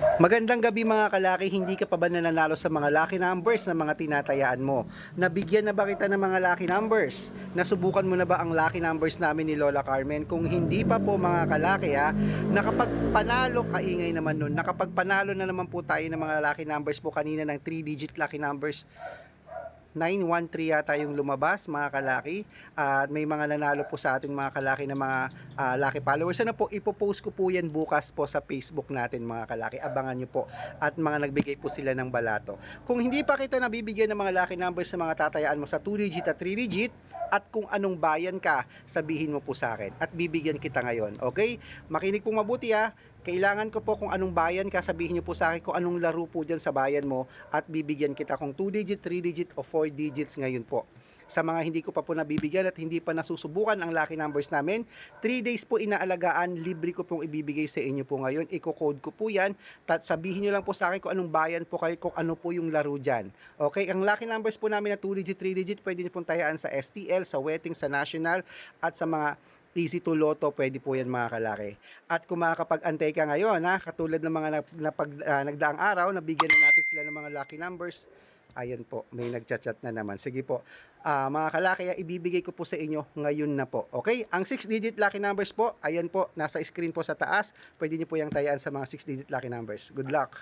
Magandang gabi mga kalaki, hindi ka pa ba nananalo sa mga lucky numbers na mga tinatayaan mo? Nabigyan na ba kita ng mga lucky numbers? Nasubukan mo na ba ang lucky numbers namin ni Lola Carmen? Kung hindi pa po mga kalaki ha, nakapagpanalo, kaingay naman nun, nakapagpanalo na naman po tayo ng mga lucky numbers po kanina ng 3 digit lucky numbers 913 yata yung lumabas mga kalaki. At may mga nanalo po sa ating mga kalaki na mga ah, lucky followers. Ano po ipopost ko po yan bukas po sa Facebook natin mga kalaki. Abangan nyo po. At mga nagbigay po sila ng balato. Kung hindi pa kita nabibigyan ng mga lucky numbers sa mga tatayaan mo sa 2 digit at 3 digit at kung anong bayan ka sabihin mo po sa akin. At bibigyan kita ngayon okay? Makinig po mabuti ha kailangan ko po kung anong bayan ka, sabihin niyo po sa akin kung anong laro po dyan sa bayan mo at bibigyan kita kung 2 digit, 3 digit o 4 digits ngayon po. Sa mga hindi ko pa po nabibigyan at hindi pa nasusubukan ang lucky numbers namin, 3 days po inaalagaan, libre ko pong ibibigay sa inyo po ngayon. Iko-code ko po yan. Tat sabihin niyo lang po sa akin kung anong bayan po kayo, kung ano po yung laro dyan. Okay, ang lucky numbers po namin na 2 digit, 3 digit, pwede niyo pong tayaan sa STL, sa wedding, sa national, at sa mga easy to loto, pwede po yan mga kalaki. At kung makakapag-antay ka ngayon, ha, katulad ng mga nap, napag, ah, nagdaang araw, nabigyan na natin sila ng mga lucky numbers, ayan po, may nagchat-chat na naman. Sige po, Ah, mga kalaki, ah, ibibigay ko po sa inyo ngayon na po. Okay? Ang 6-digit lucky numbers po, ayan po, nasa screen po sa taas. Pwede niyo po yung tayaan sa mga 6-digit lucky numbers. Good luck!